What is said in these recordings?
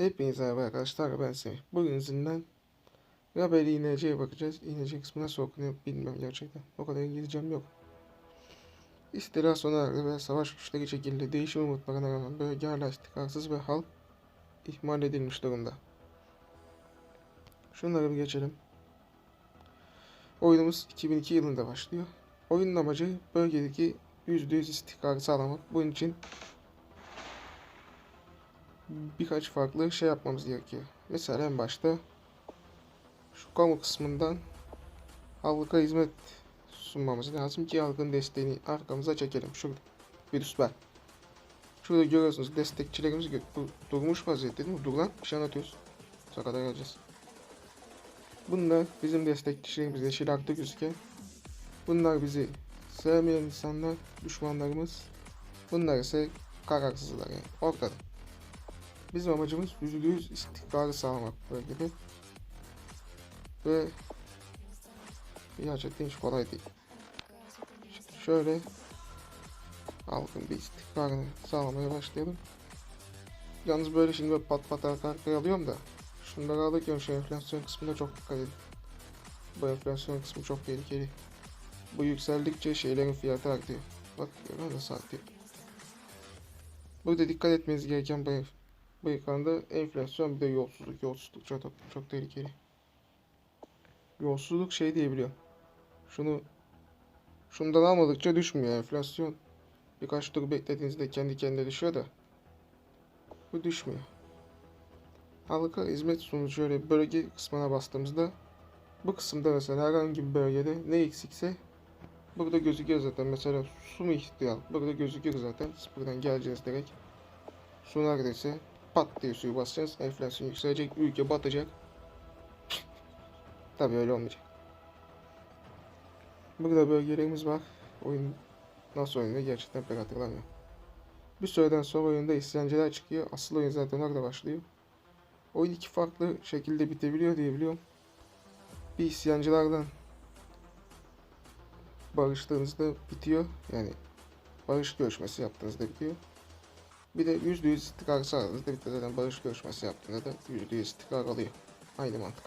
Hepinize merhaba arkadaşlar ben Semih. Bugün sizinle Rabeli İğneci'ye bakacağız. İğneci kısmı nasıl okunuyor bilmiyorum gerçekten. O kadar İngilizcem yok. İstila sona erdi ve savaş güçleri çekildi. Değişim umutlarına rağmen bölge hala istikrarsız ve halk ihmal edilmiş durumda. Şunları bir geçelim. Oyunumuz 2002 yılında başlıyor. Oyunun amacı bölgedeki %100 istikrarı sağlamak. Bunun için birkaç farklı şey yapmamız gerekiyor. Mesela en başta şu kamu kısmından halka hizmet sunmamız lazım ki halkın desteğini arkamıza çekelim. Şurada virüs var. Şurada görüyorsunuz destekçilerimiz durmuş vaziyette değil mi? Dur lan bir şey anlatıyoruz. Sakata geleceğiz. Bunlar bizim destekçilerimiz yeşil harfte gözüken. Bunlar bizi sevmeyen insanlar, düşmanlarımız. Bunlar ise kararsızlar yani. Ortada. Bizim amacımız %100 istikrarı sağlamak bölgede. Ve gerçekten hiç kolay değil. Şimdi şöyle halkın bir istikrarını sağlamaya başlayalım. Yalnız böyle şimdi böyle pat pat arka arkaya alıyorum da şunları alırken şu enflasyon kısmına çok dikkat edin. Bu enflasyon kısmı çok tehlikeli. Bu yükseldikçe şeylerin fiyatı artıyor. Bak görüyor musun. Burada dikkat etmeniz gereken bu bu ekranda enflasyon bir de yolsuzluk. Yolsuzluk çok, çok tehlikeli. Yolsuzluk şey diyebiliyorum. Şunu şundan almadıkça düşmüyor enflasyon. Birkaç tur beklediğinizde kendi kendine düşüyor da. Bu düşmüyor. Halka hizmet sunucu şöyle bölge kısmına bastığımızda bu kısımda mesela herhangi bir bölgede ne eksikse burada gözüküyor zaten. Mesela su mu ihtiyar? Burada gözüküyor zaten. Siz buradan geleceğiz direkt. Su neredeyse pat diye suyu basacağız. Enflasyon yükselecek. Ülke batacak. Tabii öyle olmayacak. Burada bölgelerimiz var. Oyun nasıl oynuyor gerçekten pek hatırlamıyorum. Bir süreden sonra oyunda isyancılar çıkıyor. Asıl oyun zaten orada başlıyor. Oyun iki farklı şekilde bitebiliyor diye biliyorum. Bir isyancılardan barıştığınızda bitiyor. Yani barış görüşmesi yaptığınızda bitiyor. Bir de %100 istikrar sağladığınızda bir barış görüşmesi yaptığında da %100 istikrar alıyor. Aynı mantık.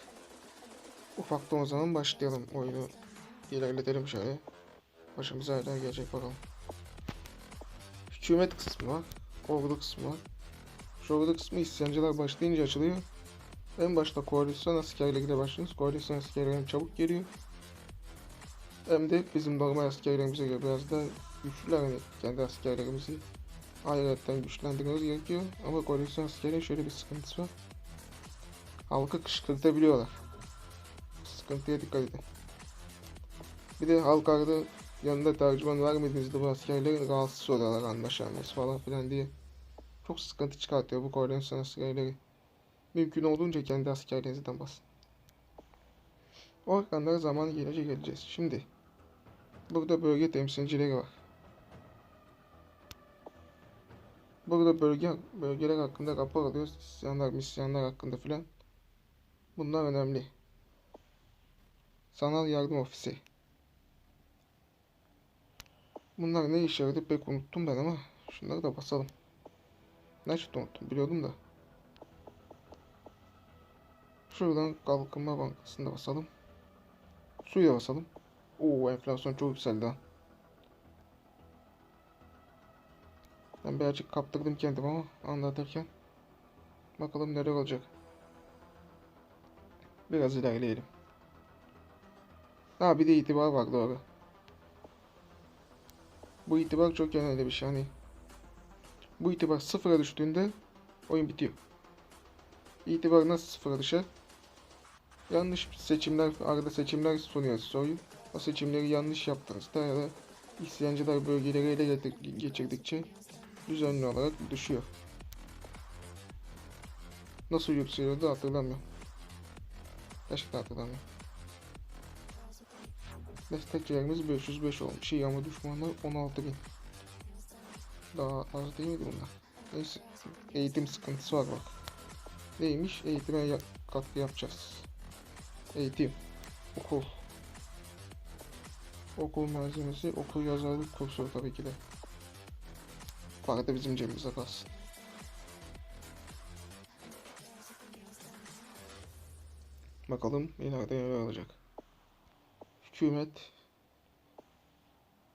Ufaktan o zaman başlayalım oyunu ilerletelim şöyle. Başımıza hala gelecek bakalım. Hükümet kısmı var. Ordu kısmı var. Şu ordu kısmı isyancılar başlayınca açılıyor. En başta koalisyon askerleriyle başlıyoruz. Koalisyon askerleri çabuk geliyor. Hem de bizim normal askerlerimize göre biraz daha güçlüler. Yani kendi askerlerimizi ayrıca güçlendirmemiz gerekiyor. Ama koalisyon askerinin şöyle bir sıkıntısı var. Halkı kışkırtabiliyorlar. Sıkıntıya dikkat edin. Bir de halk arada yanında tercüman vermediğinizde bu askerlerin rahatsız oluyorlar anlaşamaz falan filan diye. Çok sıkıntı çıkartıyor bu koalisyon askerleri. Mümkün olduğunca kendi askerlerinizden basın. Organlara zaman gelince geleceğiz. Şimdi burada bölge temsilcileri var. Burada bölge bölgeler hakkında rapor alıyoruz. İsyanlar, misyanlar hakkında filan. Bunlar önemli. Sanal yardım ofisi. Bunlar ne işe yaradı pek unuttum ben ama şunları da basalım. Nerede unuttum biliyordum da. Şuradan Kalkınma Bankası'nda basalım. Suya basalım. Oo enflasyon çok yükseldi ha. Ben birazcık kaptırdım kendimi ama anlatırken. Bakalım neler olacak. Biraz ilerleyelim. Ha bir de itibar var doğru. Bu itibar çok önemli bir şey hani. Bu itibar sıfıra düştüğünde oyun bitiyor. İtibar nasıl sıfıra düşer? Yanlış seçimler, arada seçimler sunuyor size oyun. O seçimleri yanlış yaptığınızda ya da isyancılar bölgeleri ele geçirdikçe düzenli olarak düşüyor. Nasıl yükseliyordu hatırlamıyorum. Gerçekten hatırlamıyorum. Destekçilerimiz 505 olmuş. İyi ama düşmanlar 16 bin. Daha az değil miydi bunlar? Neyse. Eğitim sıkıntısı var bak. Neymiş? Eğitime ya- katkı yapacağız. Eğitim. Okul. Okul malzemesi, okul yazarlık kursu tabii ki de. Para bizim cebimize kalsın. Bakalım ileride neler olacak. Hükümet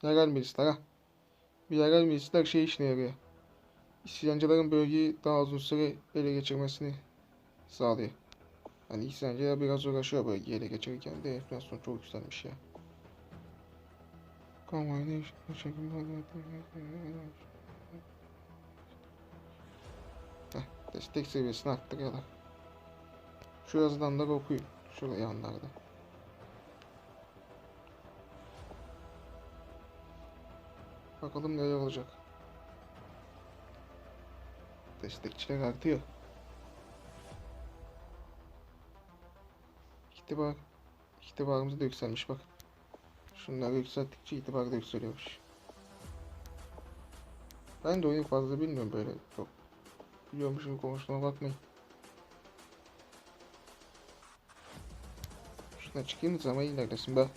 yerel milisler ha. Bir yerel milisler şey işine yarıyor. İsyancıların bölgeyi daha uzun süre ele geçirmesini sağlıyor. Hani isyancılar biraz uğraşıyor bölgeyi ele geçirirken de enflasyon çok yükselmiş ya. Kamuoyuna işitme destek seviyesini arttırıyorlar. Şu yazıdan da okuyun. Şuraya yanlarda. Bakalım neler olacak. Destekçiler artıyor. İtibar, itibarımız da yükselmiş bak. Şunları yükselttikçe itibar da yükseliyormuş. Ben de oyunu fazla bilmiyorum böyle. Çok biliyormuşum konuştuğuma bakmayın. Şuna çıkayım zaman ilerlesin be.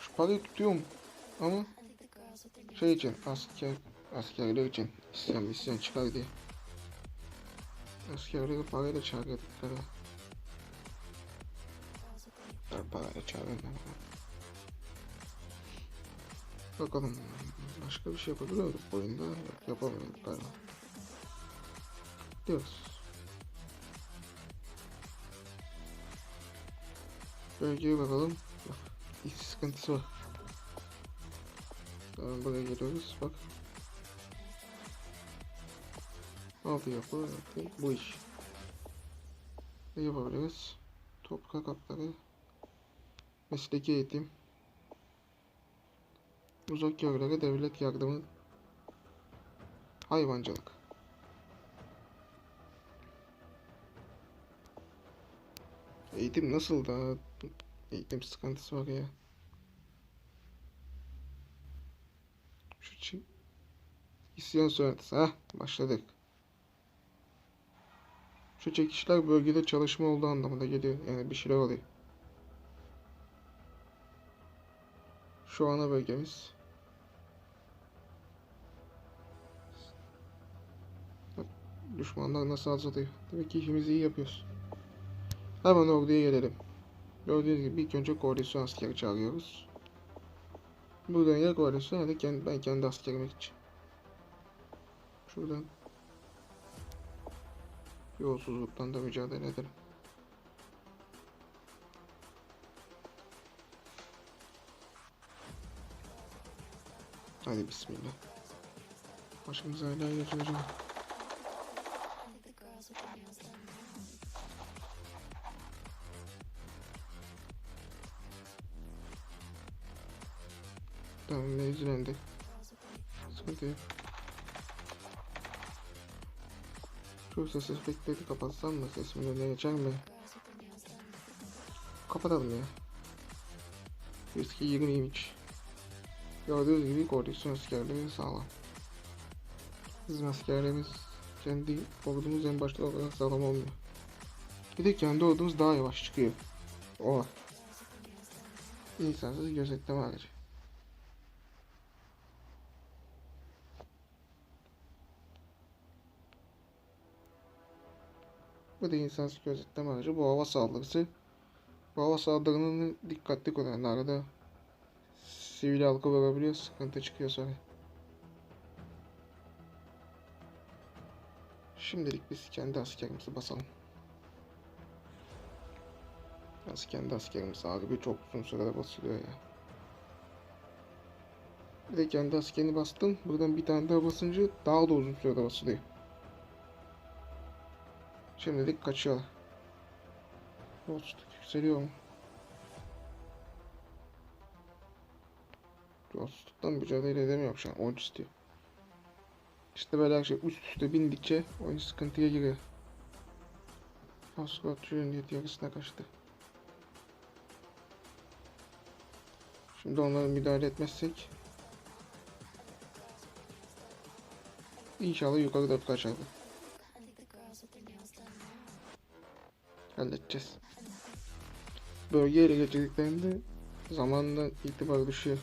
Şu parayı tutuyorum. Ama şey için asker askerler için isyan misyan çıkar diye. Askerleri parayla çağırdıkları. Ben parayla çağırdım. Bakalım başka bir şey yapabiliyor muyduk bu oyunda? Yok yapamıyorduk galiba. Gidiyoruz. Bölgeye bakalım. Bak, iş sıkıntısı var. Tamam buraya geliyoruz bak. Altı yapı yaptı. Bu iş. Ne yapabiliriz? Toprak hakları. Mesleki eğitim. Uzak köylere devlet yardımı. Hayvancılık. Eğitim nasıl da eğitim sıkıntısı var ya. Şu çi- İsyan söylentisi. Heh, başladık. Şu çekişler bölgede çalışma olduğu anlamına geliyor. Yani bir şeyler oluyor. Şu ana bölgemiz. Düşmanlar nasıl azalıyor. Demek ki işimizi iyi yapıyoruz. Hemen orduya gelelim. Gördüğünüz gibi ilk önce koalisyon askeri çağırıyoruz. Buradan ya koalisyon ya da kendi, ben kendi askerime gideceğim. Şuradan yolsuzluktan da mücadele edelim. Hadi bismillah. Başımıza hala yazıyor. Mevzulendi. Sıkıntı yok. Şu ses efektleri kapatsam mı? Sesimin önüne geçer mi? Kapatalım ya. Riski 20'ymiş. Gördüğünüz gibi koalisyon askerleri sağlam. Bizim askerlerimiz kendi ordumuz en başta olarak sağlam olmuyor. Bir de kendi ordumuz daha yavaş çıkıyor. O var. İnsansız gözetleme aracı. Bu da insansız gözetleme aracı. Bu hava saldırısı. Bu hava saldırılarını dikkatli kullanın. Arada sivil halka vurabiliyor. Sıkıntı çıkıyor sonra. Şimdilik biz kendi askerimizi basalım. Biz kendi askerimiz harbi çok uzun sürede basılıyor ya. Bir de kendi askerini bastım. Buradan bir tane daha basınca daha da uzun sürede basılıyor. Şimdilik kaçıyor. Dostluk yükseliyor mu? Dostluktan mücadele edemiyorum şu an. Oyun istiyor. İşte böyle her şey üst üste bindikçe oyun sıkıntıya giriyor. Asgard Trinity yarısına kaçtı. Şimdi onlara müdahale etmezsek İnşallah yukarı doğru kaçardı. Halledeceğiz. Bölge ele geçirdiklerinde zamanla itibar düşüyor.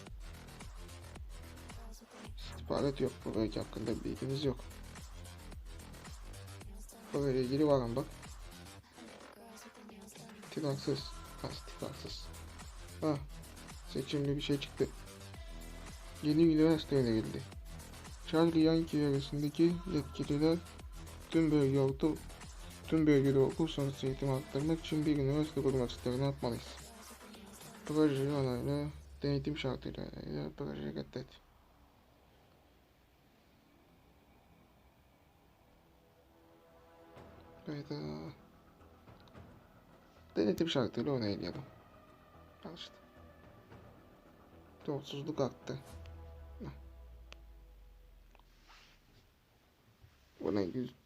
İstihbarat yok bu bölge hakkında bilgimiz yok. Burayla ilgili var ama bak. İstikrarsız. Ha, istikrarsız. Ha. Seçimli bir şey çıktı. Yeni üniversite önerildi. Charlie Yankee arasındaki yetkililer tüm bölgede tüm bölgede okul sonrası eğitimi arttırmak için bir üniversite kurmak ister. Ne yapmalıyız? Projeyi onayla, denetim şartıyla projeyi reddet. Hayda. Denetim şartıyla onaylayalım. Al işte. Yolsuzluk arttı. Heh. Bu ne yüz...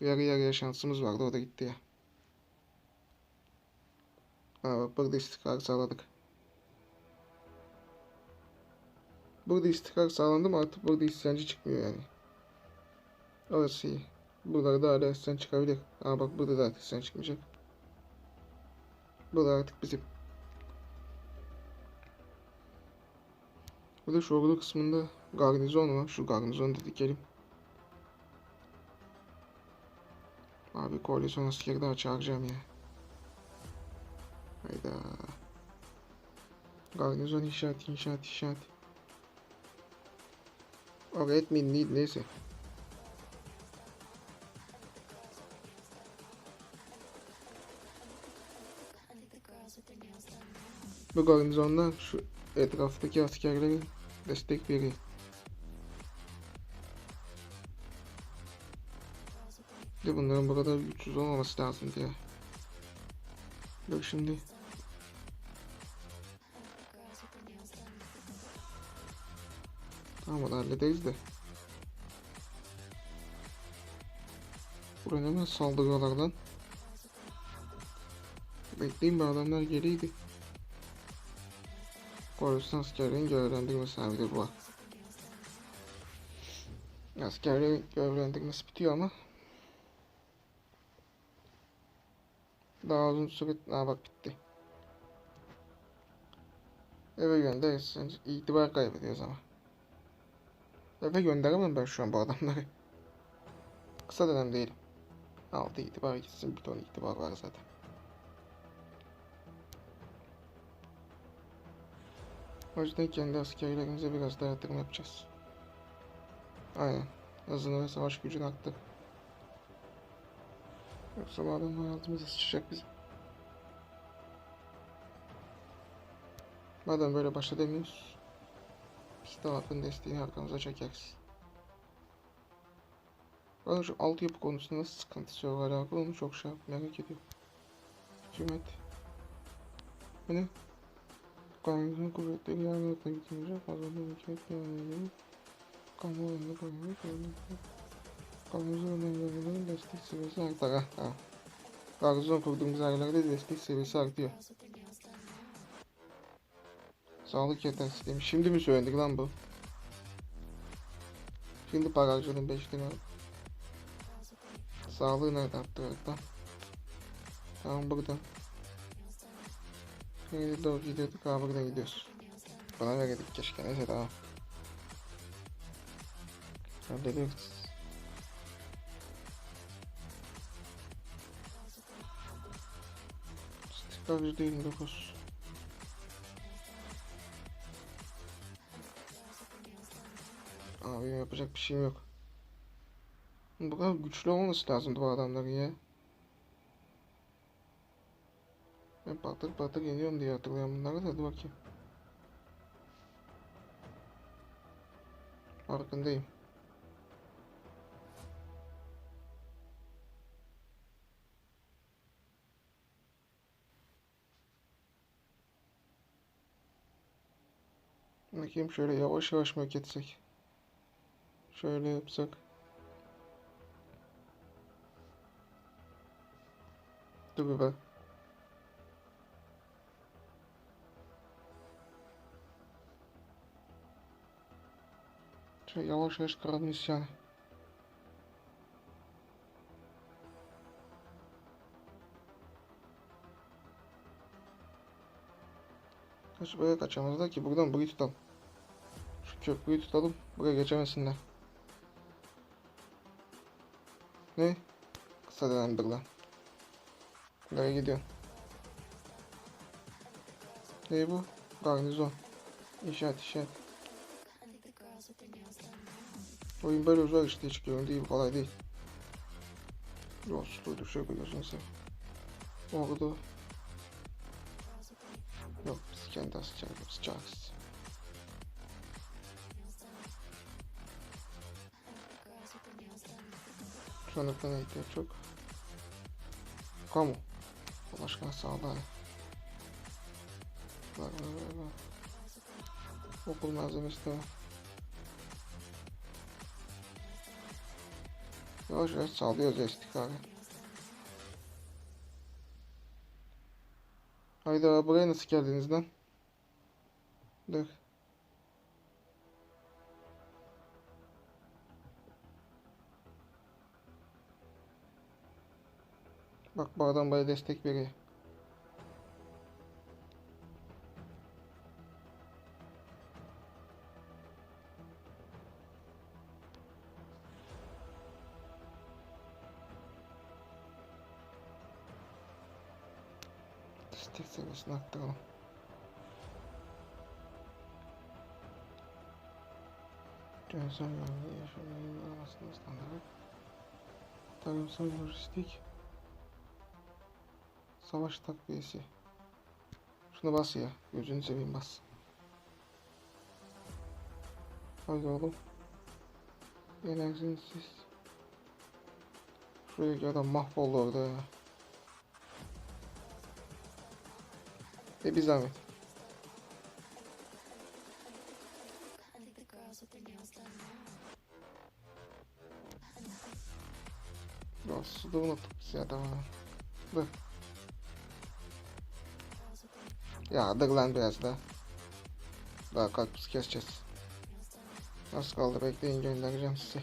Yarı yarıya şansımız vardı o da gitti ya. Ha bak burada istikrar sağladık. Burada istikrar sağlandı mı artık burada isyancı çıkmıyor yani. Orası iyi. Buralarda hala isyan çıkabilir. Ama bak burada da artık isyan çıkmayacak. Burada artık bizim. Burada şu ordu kısmında garnizon var. Şu garnizonu da. Abi koalisyon askeri daha çağıracağım ya. Hayda. Garnizon inşaat inşaat inşaat. Oraya etmeyin değil neyse. Bu garnizondan şu etraftaki askerlere destek veriyor. De bunların burada güçsüz olmaması lazım diye. Bak şimdi. Tamam onu hallederiz de. Buraya hemen saldırıyorlar lan. Bekleyin bu adamlar geliydi. Korustan askerlerin görevlendirmesi de bu. Askerlerin görevlendirmesi bitiyor ama daha uzun süre Aa bak bitti. Eve gönderirsen itibar kaybediyoruz ama. Eve gönderemem ben şu an bu adamları. Kısa dönem değil. Altı itibar gitsin bir ton itibar var zaten. O yüzden kendi askerlerimize biraz daha yatırım yapacağız. Aynen. Hızını ve savaş gücünü arttır. Yoksa bu adamlar altımıza sıçacak bizim. Madem böyle başa demiyoruz. Biz de halkın desteğini arkamıza çekeriz. Bana şu altyapı konusunda nasıl sıkıntısı yok alakalı onu çok şey yap- merak ediyorum. Hükümet. Bu ne? Kanunun kuvvetleri yargılatına getirecek. Fazla hükümet yargılatını kamuoyunda koymak Garnizon önerilerinin destek seviyesi artar. Ha, tamam. Garnizon kurduğumuz yerlerde destek seviyesi artıyor. Sağlık yetersiz demiş. Şimdi mi söyledik lan bu? Şimdi para harcadım 5 lira. Sağlığı nerede arttırdık lan? Tamam buradan. Şimdi doğru gidiyorduk ha buradan gidiyoruz. Bana veredik keşke neyse tamam. Hallediyoruz. İstikrar %29. Abi yapacak bir şeyim yok. Bu kadar güçlü olması lazımdı bu adamların ya. Ben patır patır yeniyorum diye hatırlıyorum bunları da hadi bakayım. Farkındayım. Bakayım şöyle yavaş yavaş mı etsek? Şöyle yapsak. Dur bir bak. Şöyle yavaş yavaş kıralım isyanı. Kaç buraya kaçamazlar ki buradan. Şu köprüyü tutalım. Buraya geçemesinler. Ne? Kısa dönemdir lan. Nereye gidiyorsun? Ne bu? Garnizon. İnşaat inşaat. Oyun böyle zor işte çıkıyor değil kolay değil. Yolsuzluğu düşüyor gözünü seveyim. Orada. Yok biz kendi asacağız. Sıcağız. Sanıklarına ihtiyaç yok. Kamu. Allah aşkına sağ ol hadi. Var var var var. Okul malzemesi var. Yavaş yavaş sağlıyoruz ya istikrarı. Hayda buraya nasıl geldiniz lan? Dur. Bak bu adam bana destek veriyor. Destek seviyesini arttıralım. Görsel yönlü yaşamın arasında standart. Tarımsal lojistik. Savaş takviyesi. Şuna bas ya. Gözünü seveyim bas. Haydi oğlum. Enerjisiz. Şuradaki adam mahvoldu orada ya. E bir zahmet. Ya suda unuttuk biz ya adamı. Dur. Ya dur lan biraz da. Daha karpuz keseceğiz. Az kaldı bekleyin göndereceğim size.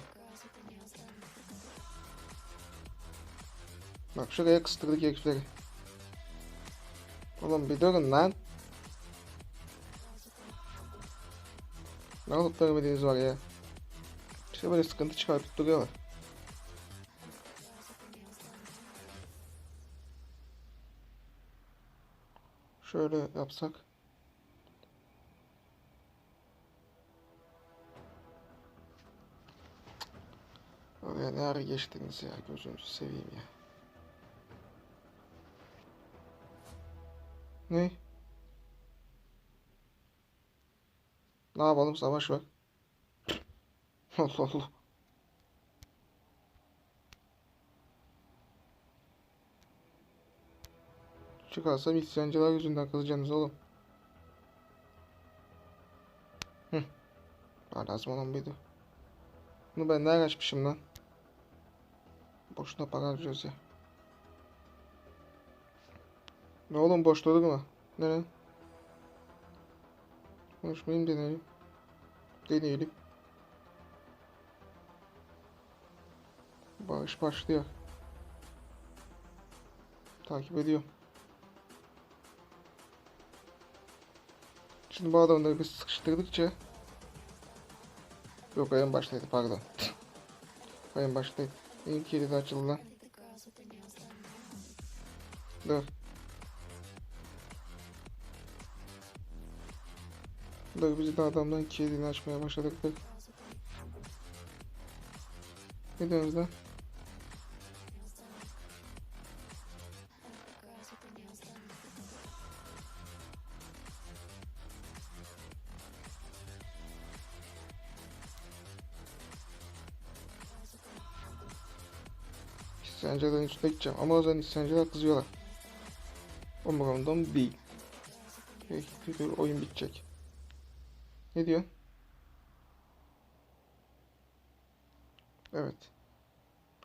Bak şuraya kıstırdık herifleri. Oğlum bir durun lan. Ne olup vermediğiniz var ya. İşte böyle sıkıntı çıkartıp duruyorlar. Şöyle yapsak. Oraya ne ara geçtiniz ya gözünüzü seveyim ya. Ne? Ne yapalım savaş var. Allah Allah. Çıkarsam isyancılar yüzünden kızacaksınız oğlum. Hı. Daha lazım olan buydu. Bunu ben nereden açmışım lan? Boşuna para harcıyoruz ya. Ne oğlum boş durma. Ne lan? Konuşmayayım deneyelim. Deneyelim. Bağış başlıyor. Takip ediyorum. Şimdi bu adamları biz sıkıştırdıkça Yok ayın başlaydı pardon. ayın başlaydı. Benim kilidi açıldı lan. Dur. Dur biz de adamdan kilidini açmaya başladık. Diyorsunuz lan? İsyancıların üstüne gideceğim ama o zaman isyancılar kızıyorlar. Umurumdan değil. Peki, oyun bitecek. Ne diyorsun? Evet.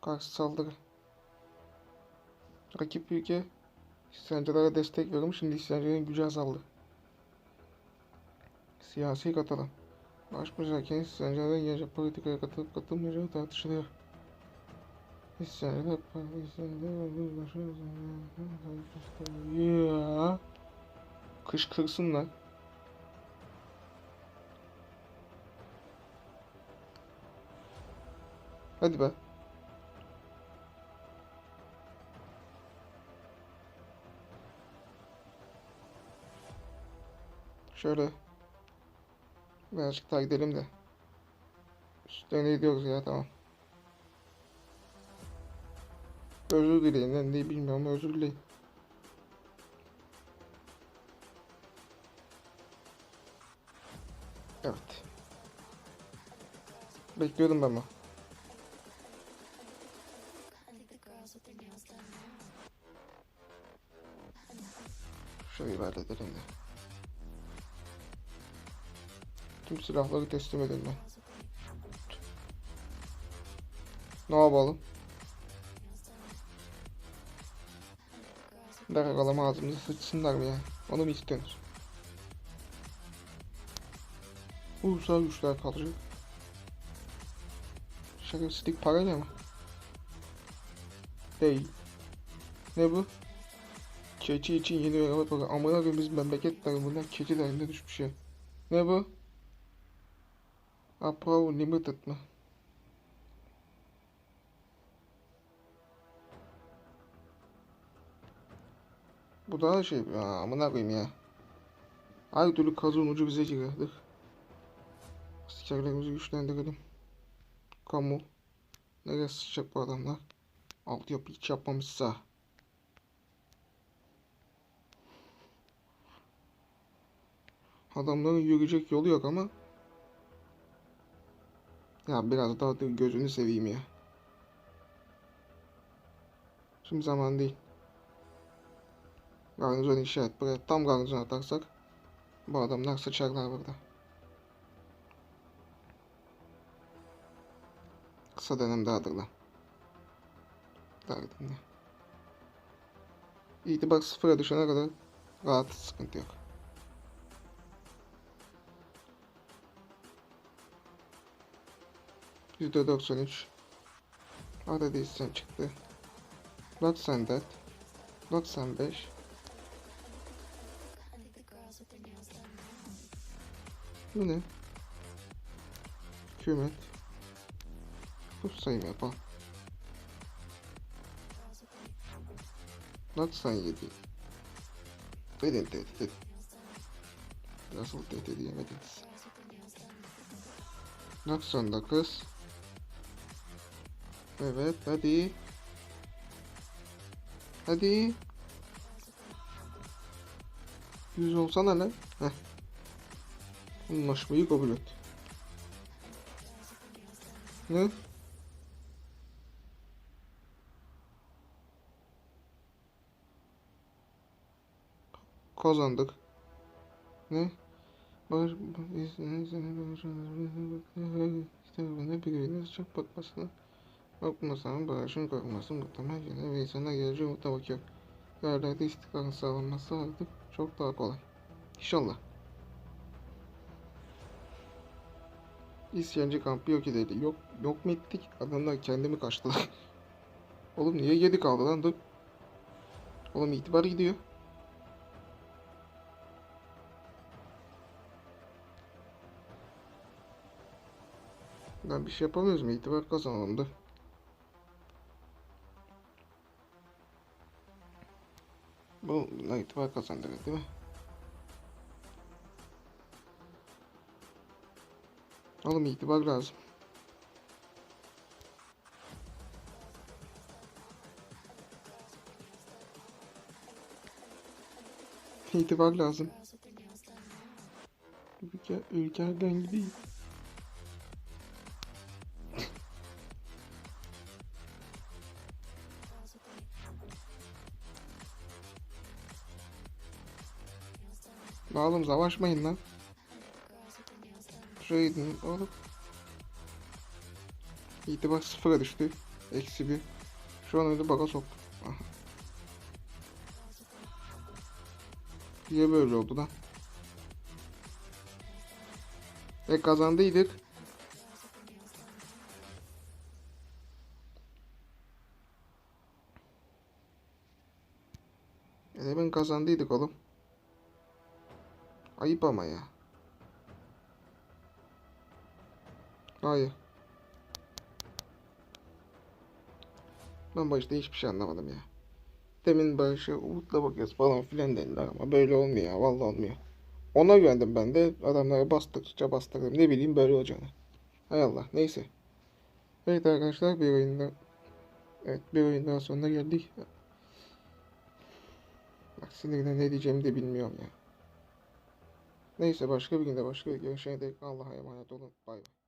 Karşı saldırı. Rakip ülke isyancılara destek veriyormuş. Şimdi isyancıların gücü azaldı. Siyasi katılım. Baş müzakere isyancıların gelecek politikaya katılıp katılmayacağı tartışılıyor. Hissedet Pakistan'da omuz başı Ya. Kış kırsın lan. Hadi be. Şöyle birazcık daha gidelim de. Üstlerine gidiyoruz ya tamam. Özür dileyin. Ne diye bilmiyorum. Özür dileyin. Evet. Bekliyordum ben ama. Şöyle bir halledelim de. Tüm silahları teslim edelim. Ne yapalım? Bırakalım ağzımıza sıçsınlar mı ya? Onu mu istiyorsunuz? Ulusal güçler kalacak. Şerefsizlik parayla mı? Değil. Ne bu? Keçi için yeni araba programı. Amına koyayım biz memleketler bunlar keçi derinde düşmüş ya. Ne bu? Apro Limited mı? Bu daha şey ya amına koyayım ya. Her türlü kazığın ucu bize çıkardık. Askerlerimizi güçlendirelim. Kamu. Nereye sıçacak bu adamlar? Altyapı hiç yapmamışsa. Adamların yürüyecek yolu yok ama. Ya biraz daha da gözünü seveyim ya. Şimdi zaman değil. Garnizon inşa et. Buraya tam garnizon atarsak bu adamlar sıçarlar burada. Kısa dönem. Dağıdın ne? İtibar sıfıra düşene kadar rahat sıkıntı yok. Yüzde 93 Arada isyan çıktı 94 95 Bu ne? Hükümet sayım yapalım 97 Dedin tehdit edin Nasıl tehdit edemediniz 99 Evet hadi. Hadi. Yüz olsana lan. Heh. Anlaşmayı kabul et. Ne? Kazandık. Ne? Barış, kitabına birbirine çok bakmasına bakmasına barışın korkması muhtemel yine ve insana geleceği umutla bakıyor. Yerlerde istikrarın sağlanması artık çok daha kolay. İnşallah. İsyancı kampı yok edildi. Yok, yok mu ettik? Adamlar kendimi kaçtılar. Oğlum niye yedi kaldı lan dur. Oğlum itibar gidiyor. Lan bir şey yapamıyoruz mu? İtibar kazanalım da. Bu itibar kazandırır değil mi? Oğlum itibar lazım. İtibar lazım. Ülke, ülkeden gideyim. Oğlum savaşmayın lan. Gidin oğlum. İtibar sıfıra düştü. Eksi bir. Şu an öyle baga soktu. Aha. Niye böyle oldu lan? E kazandıydık. E ben kazandıydık oğlum. Ayıp ama ya. Hayır. Ben başta hiçbir şey anlamadım ya. Demin başa Umut'la bakıyoruz falan filan dediler ama böyle olmuyor ya. Vallahi olmuyor. Ona güvendim ben de. Adamlara bastıkça bastırdım. Ne bileyim böyle olacağını. Hay Allah. Neyse. Evet arkadaşlar bir oyunda Evet bir oyun daha sonuna geldik. Bak sinirine ne diyeceğimi de bilmiyorum ya. Neyse başka bir günde başka bir görüşene dek Allah'a emanet olun. Bay bay.